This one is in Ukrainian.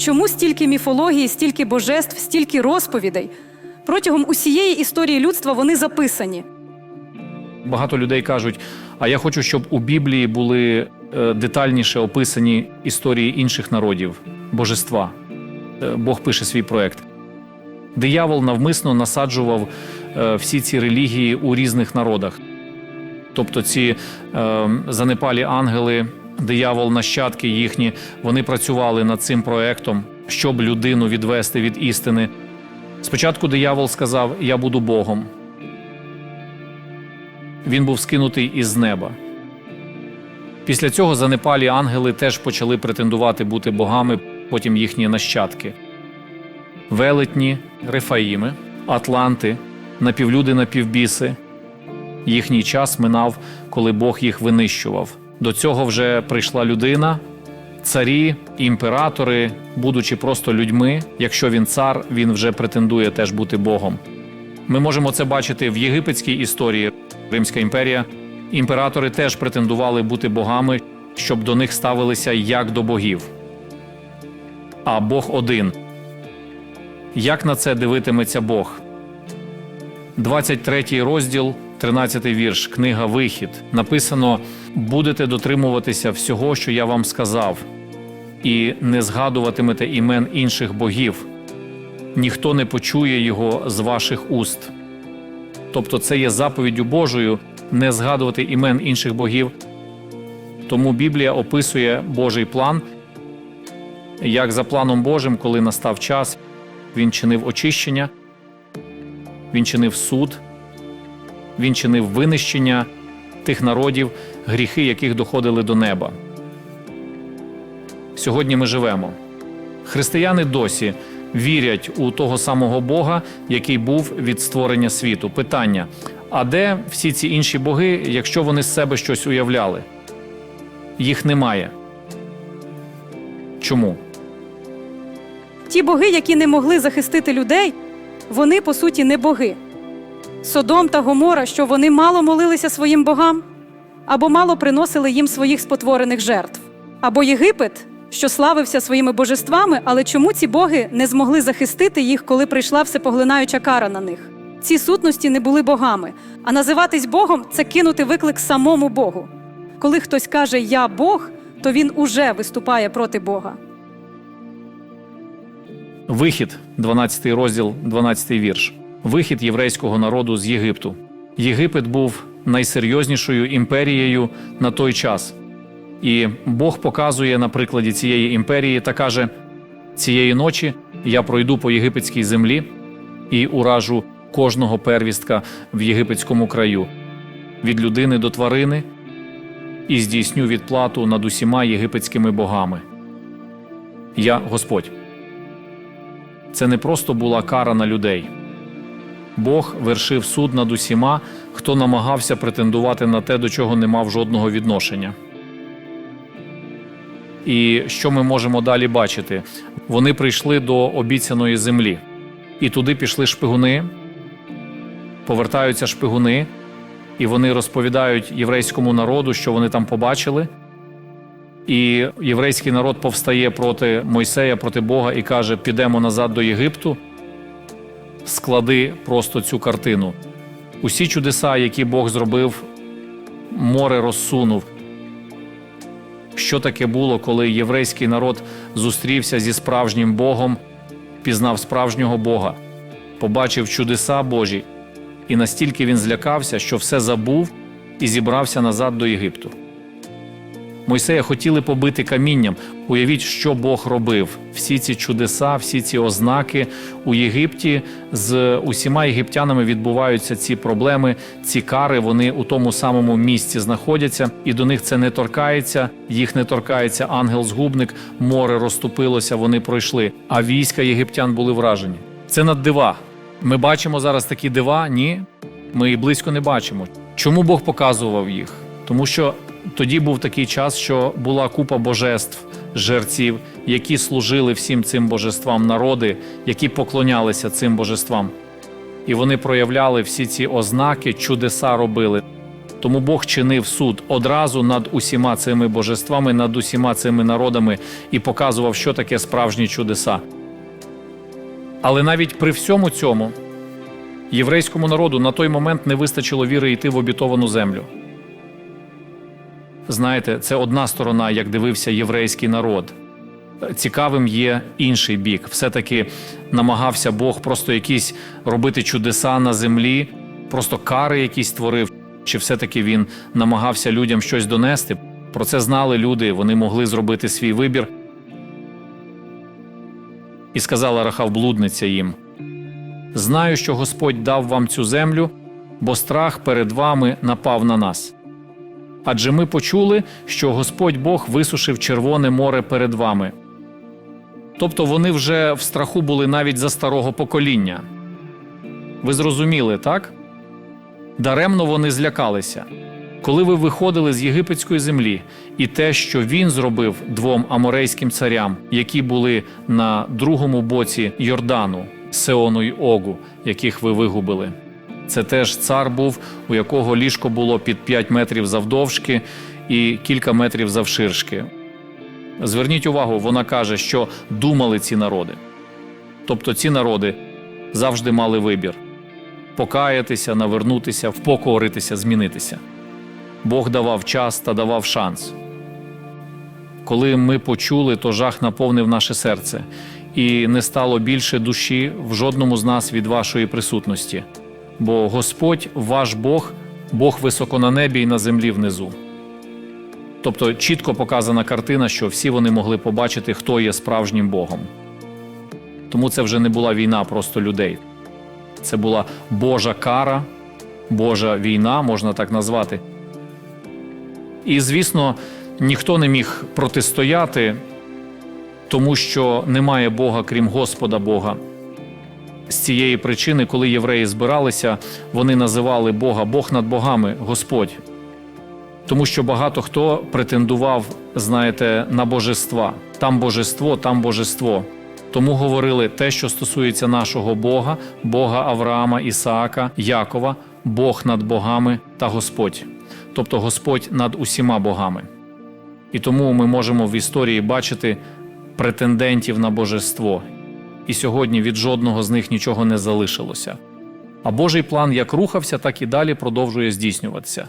Чому стільки міфології, стільки божеств, стільки розповідей? Протягом усієї історії людства вони записані. Багато людей кажуть: а я хочу, щоб у Біблії були е, детальніше описані історії інших народів, божества. Е, Бог пише свій проект. Диявол навмисно насаджував е, всі ці релігії у різних народах. Тобто ці е, занепалі ангели, диявол, нащадки їхні, вони працювали над цим проектом, щоб людину відвести від істини. Спочатку диявол сказав: Я буду Богом. Він був скинутий із неба. Після цього занепалі ангели теж почали претендувати бути богами, потім їхні нащадки. Велетні, Рефаїми, Атланти, напівлюди напівбіси. Їхній час минав, коли Бог їх винищував. До цього вже прийшла людина, царі, імператори, будучи просто людьми. Якщо він цар, він вже претендує теж бути Богом. Ми можемо це бачити в єгипетській історії. Римська імперія. Імператори теж претендували бути богами, щоб до них ставилися як до богів. А Бог один. Як на це дивитиметься Бог? 23 розділ, 13 вірш, книга Вихід. Написано: будете дотримуватися всього, що я вам сказав, і не згадуватимете імен інших богів. Ніхто не почує його з ваших уст. Тобто це є заповіддю Божою не згадувати імен інших богів. Тому Біблія описує Божий план, як за планом Божим, коли настав час, він чинив очищення, він чинив суд, він чинив винищення тих народів, гріхи яких доходили до неба. Сьогодні ми живемо. Християни досі вірять у того самого Бога, який був від створення світу. Питання: а де всі ці інші боги, якщо вони з себе щось уявляли? Їх немає. Чому? Ті боги, які не могли захистити людей, вони по суті не боги. Содом та Гомора, що вони мало молилися своїм богам, або мало приносили їм своїх спотворених жертв, або Єгипет, що славився своїми божествами, але чому ці боги не змогли захистити їх, коли прийшла всепоглинаюча кара на них? Ці сутності не були богами, а називатись Богом це кинути виклик самому Богу. Коли хтось каже Я Бог, то він уже виступає проти Бога. Вихід, 12 розділ, 12 вірш. Вихід єврейського народу з Єгипту. Єгипет був найсерйознішою імперією на той час. І Бог показує на прикладі цієї імперії та каже: цієї ночі я пройду по єгипетській землі і уражу кожного первістка в єгипетському краю, від людини до тварини, і здійсню відплату над усіма єгипетськими богами. Я Господь. Це не просто була кара на людей. Бог вершив суд над усіма, хто намагався претендувати на те, до чого не мав жодного відношення. І що ми можемо далі бачити? Вони прийшли до обіцяної землі, і туди пішли шпигуни, повертаються шпигуни, і вони розповідають єврейському народу, що вони там побачили. І єврейський народ повстає проти Мойсея, проти Бога і каже: підемо назад до Єгипту, склади просто цю картину. Усі чудеса, які Бог зробив, море розсунув. Що таке було, коли єврейський народ зустрівся зі справжнім Богом, пізнав справжнього Бога, побачив чудеса Божі, і настільки він злякався, що все забув і зібрався назад до Єгипту. Мойсея хотіли побити камінням. Уявіть, що Бог робив. Всі ці чудеса, всі ці ознаки у Єгипті з усіма єгиптянами відбуваються ці проблеми, ці кари. Вони у тому самому місці знаходяться, і до них це не торкається. Їх не торкається ангел-згубник, море розступилося, вони пройшли. А війська єгиптян були вражені. Це наддива. Ми бачимо зараз такі дива? Ні, ми і близько не бачимо. Чому Бог показував їх? Тому що тоді був такий час, що була купа божеств, жерців, які служили всім цим божествам, народи, які поклонялися цим божествам. І вони проявляли всі ці ознаки, чудеса робили. Тому Бог чинив суд одразу над усіма цими божествами, над усіма цими народами і показував, що таке справжні чудеса. Але навіть при всьому цьому єврейському народу на той момент не вистачило віри йти в обітовану землю. Знаєте, це одна сторона, як дивився єврейський народ. Цікавим є інший бік. Все-таки намагався Бог просто якісь робити чудеса на землі, просто кари якісь творив, чи все-таки він намагався людям щось донести. Про це знали люди, вони могли зробити свій вибір. І сказала Рахав блудниця їм: Знаю, що Господь дав вам цю землю, бо страх перед вами напав на нас. Адже ми почули, що Господь Бог висушив Червоне море перед вами. Тобто вони вже в страху були навіть за старого покоління. Ви зрозуміли, так? Даремно вони злякалися. Коли ви виходили з єгипетської землі, і те, що він зробив двом аморейським царям, які були на другому боці Йордану, Сеону й Огу, яких ви вигубили. Це теж цар був, у якого ліжко було під 5 метрів завдовжки і кілька метрів завширшки. Зверніть увагу, вона каже, що думали ці народи. Тобто ці народи завжди мали вибір покаятися, навернутися, впокоритися, змінитися. Бог давав час та давав шанс. Коли ми почули, то жах наповнив наше серце, і не стало більше душі в жодному з нас від вашої присутності. Бо Господь, ваш Бог, Бог високо на небі і на землі внизу. Тобто чітко показана картина, що всі вони могли побачити, хто є справжнім Богом. Тому це вже не була війна просто людей. Це була Божа кара, Божа війна, можна так назвати. І, звісно, ніхто не міг протистояти, тому що немає Бога, крім Господа Бога. З цієї причини, коли євреї збиралися, вони називали Бога Бог над богами, Господь. Тому що багато хто претендував, знаєте, на божества. Там божество, там божество. Тому говорили те, що стосується нашого Бога, Бога Авраама, Ісаака, Якова, Бог над богами та Господь, тобто Господь над усіма богами. І тому ми можемо в історії бачити претендентів на божество. І сьогодні від жодного з них нічого не залишилося. А Божий план як рухався, так і далі продовжує здійснюватися.